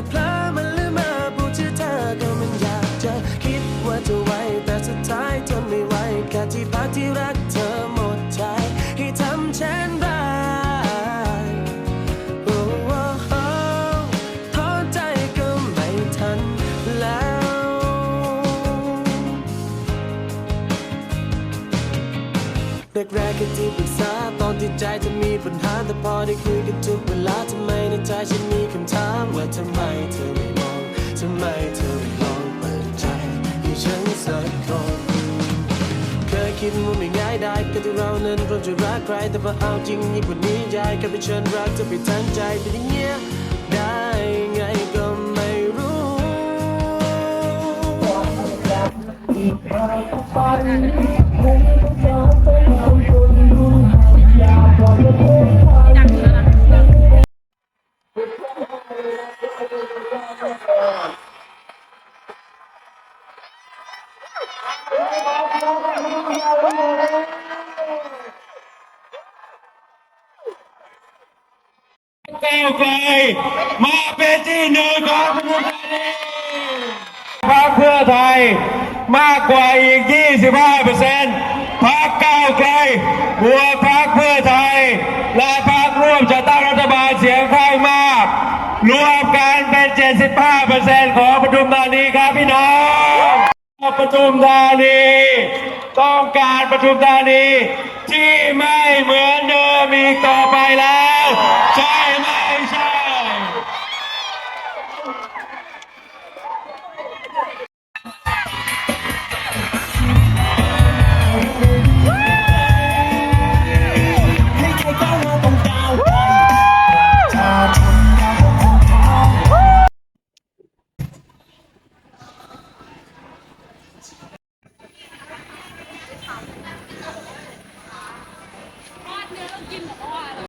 ก็เพลามันลืมมาพูดชื่อเธอก็มันอยากจะคิดว่าจะไวแต่สุดท้ายทนไม่ไหวแค่ที่พักที่รักเธอหมดใจให้ทำเช่นไรโอ้โหท้ใจก็ไม่ทันแล้ว แรกๆก็ที่ปรึกษาตอนที่ใจจะมีปัญหาแต่พอได้คุยกันทุกเวลาทำไมในใจฉันมีคำถาม ดว่าไม่ง่ายได้ก็ที่เรานั้นเราจะรักใครแต่พอเอาจริงยิ่งกว่านี้ยายก็ไปเชิญรักจะไปทั้งใจเป็นอย่างเงี้ยได้ไงก็ไม่รู้ก้า วไกลมาเป็นที่หนึ่งของประเทศไทยพรรคเพื่อไทยมากกว่าอีก 25เปอร์เซ็นต์พรรคก้าวไกลบวกพรรคเพื่อไทย และพรรคร่วมจัดตั้งรัฐบาลเสียงข้างมาก รวมกันเป็น 75เปอร์เซ็นต์ของปทุมธานีครับพี่น้อง ปทุมธานีต้องการปทุมธานีที่ไม่เหมือนเดิมอีกต่อไปแล้ว ใช่ กินหมดเมื่อวาน